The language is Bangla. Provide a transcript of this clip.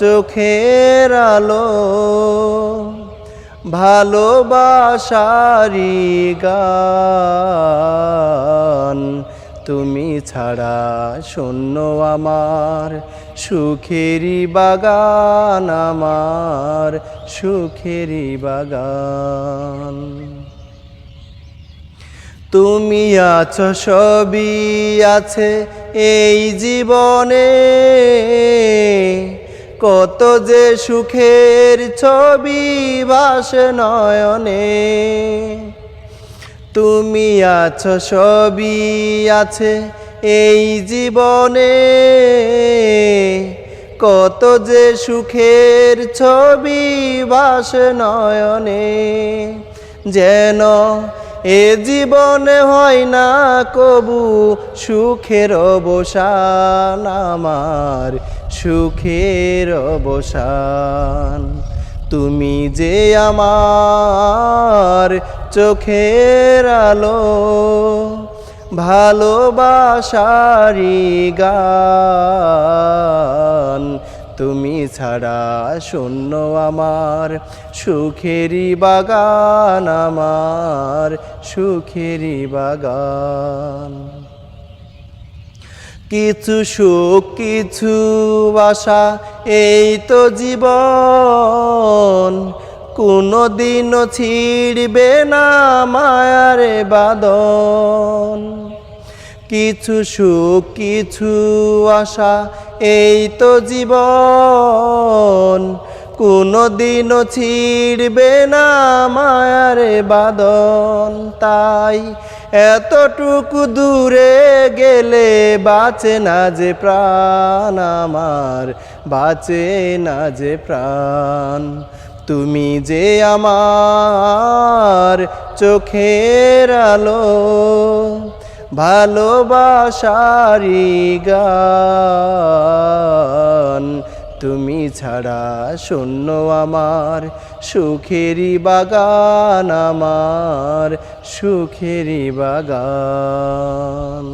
চোখের আলো ভালোবাসারি গান। তুমি ছাড়া শূন্য আমার সুখেরি বাগান আমার সুখেরি বাগান। তুমি আছো, সবই আছে এই জীবনে। কত যে সুখের ছবি ভাসে নয়নে। তুমি আছো, সবই আছে এই জীবনে। কত যে সুখের ছবি ভাসে নয়নে। যেন এ জীবনে হয় না কবু, সুখের অবসান আমার, সুখের অবসান। তুমি যে আমার চোখের আলো ভালোবাসারি গান। তুমি ছাড়া শূন্য আমার সুখেরি বাগান আমার সুখেরি বাগান। কিছু সুখ, কিছু আশা, এই তো জীবন। কোনো দিনও ছিড়বে না মায়ারে বাদন। কিছু সুখ, কিছু আশা, এই তো জীবন। কোনো দিনও ছিড়বে না মায়ারে বাদন। তাই এতটুকু দূরে গেলে বাঁচে না যে প্রাণ আমার, বাঁচে না যে প্রাণ। তুমি যে আমার চোখের আলো ভালোবাসারি গান। তুমি ছাড়া শূন্য আমার সুখেরি বাগান আমার সুখেরি বাগান।